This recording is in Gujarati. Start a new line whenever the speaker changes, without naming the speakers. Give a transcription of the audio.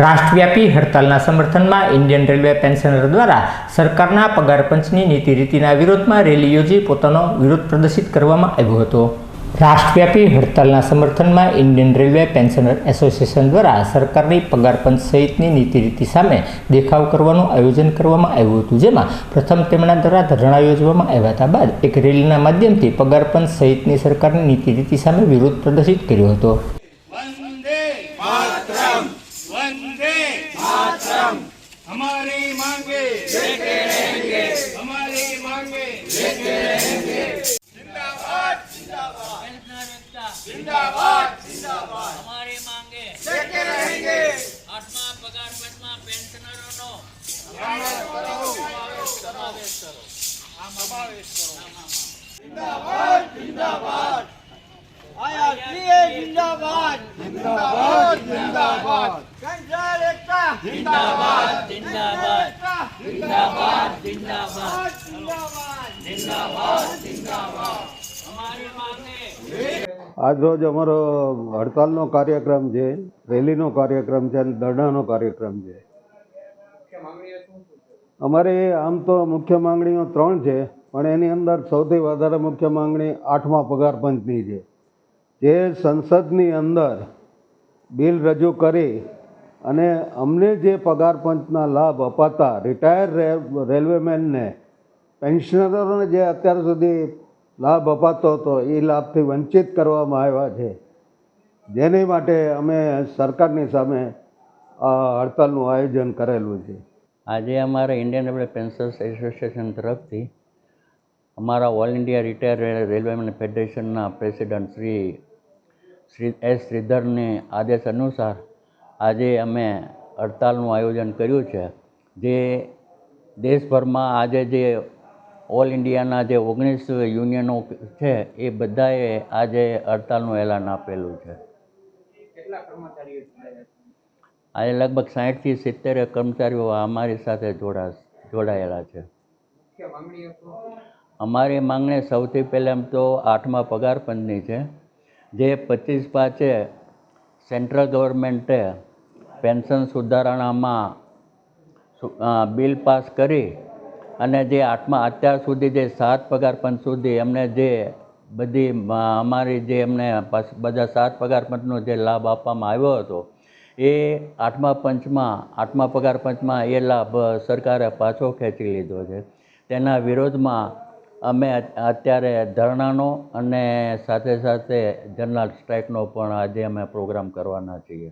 રાષ્ટ્રવ્યાપી હડતાલના સમર્થનમાં ઇન્ડિયન રેલવે પેન્શનર દ્વારા સરકારના પગાર પંચની નીતિ રીતિના વિરોધમાં રેલી યોજી પોતાનો વિરોધ પ્રદર્શિત કરવામાં આવ્યો હતો. રાષ્ટ્રવ્યાપી હડતાલના સમર્થનમાં ઇન્ડિયન રેલવે પેન્શનર એસોસિએશન દ્વારા સરકારની પગાર પંચ સહિતની નીતિ રીતિ સામે દેખાવ કરવાનું આયોજન કરવામાં આવ્યું હતું, જેમાં પ્રથમ તેમના દ્વારા ધરણા યોજવામાં આવ્યા હતા બાદ એક રેલીના માધ્યમથી પગાર પંચ સહિતની સરકારની નીતિ રીતિ સામે વિરોધ પ્રદર્શિત કર્યો હતો.
हमारी मांगे लेते रहेंगे हमारी मांगे लेते रहेंगे जिंदाबाद जिंदाबाद। जिंदाबाद जिंदाबाद
हमारी मांगे।
लेते रहेंगे।
आत्मा पगार पंचवा पेंशनरों
नो। समावेश करो समावेश करो जिंदाबाद जिंदाबाद। आया जिंदाबाद। जिंदाबाद जिंदाबाद।
જિંદાબાદ જિંદાબાદ. જિંદાબાદ
જિંદાબાદ.
જિંદાબાદ જિંદાબાદ.
આજરોજ અમારો હડતાલનો કાર્યક્રમ છે, રેલીનો કાર્યક્રમ છે અને ધરણાનો કાર્યક્રમ છે. અમારે આમ તો મુખ્ય માંગણીઓ ત્રણ છે, પણ એની અંદર સૌથી વધારે મુખ્ય માંગણી આઠમા પગારપંચની છે. જે સંસદની અંદર બિલ રજૂ કરી અને અમને જે પગાર પંચના લાભ અપાતા રિટાયર રેલવેમેનને પેન્શનરોને જે અત્યાર સુધી લાભ અપાતો હતો, એ લાભથી વંચિત કરવામાં આવ્યા છે. જેની માટે અમે સરકારની સામે હડતાલનું આયોજન કરેલું છે.
આજે અમારા ઇન્ડિયન રેલવે પેન્શનર્સ એસોસિએશન તરફથી અમારા ઓલ ઇન્ડિયા રિટાયર રેલવેમેન ફેડરેશનના પ્રેસિડન્ટ શ્રી શ્રી, એસ. શ્રીધરની આદેશ અનુસાર આજે અમે હડતાલનું આયોજન કર્યું છે જે દેશભરમાં આજે જે ઓલ ઇન્ડિયાના જે ઓગણીસ યુનિયનો છે એ બધાએ આજે હડતાલનું એલાન આપેલું છે. આજે લગભગ સાહીઠથી સિત્તેર કર્મચારીઓ અમારી સાથે જોડા જોડાયેલા છે. અમારી માંગણી સૌથી પહેલાં તો આઠમા પગાર પંચની છે જે પચીસ પાંચે સેન્ટ્રલ ગવર્મેન્ટે પેન્શન સુધારણામાં બિલ પાસ કરી અને જે આઠમા અત્યાર સુધી જે સાત પગાર પંચ સુધી એમને જે બધી અમારી જે એમને બધા સાત પગાર પંચનો જે લાભ આપવામાં આવ્યો હતો, એ આઠમા પંચમાં આઠમા પગાર પંચમાં એ લાભ સરકારે પાછો ખેંચી લીધો છે. તેના વિરોધમાં અમે અત્યારે ધરણાનો અને સાથે સાથે જનરલ સ્ટ્રાઇકનો પણ આજે અમે પ્રોગ્રામ કરવાના છીએ.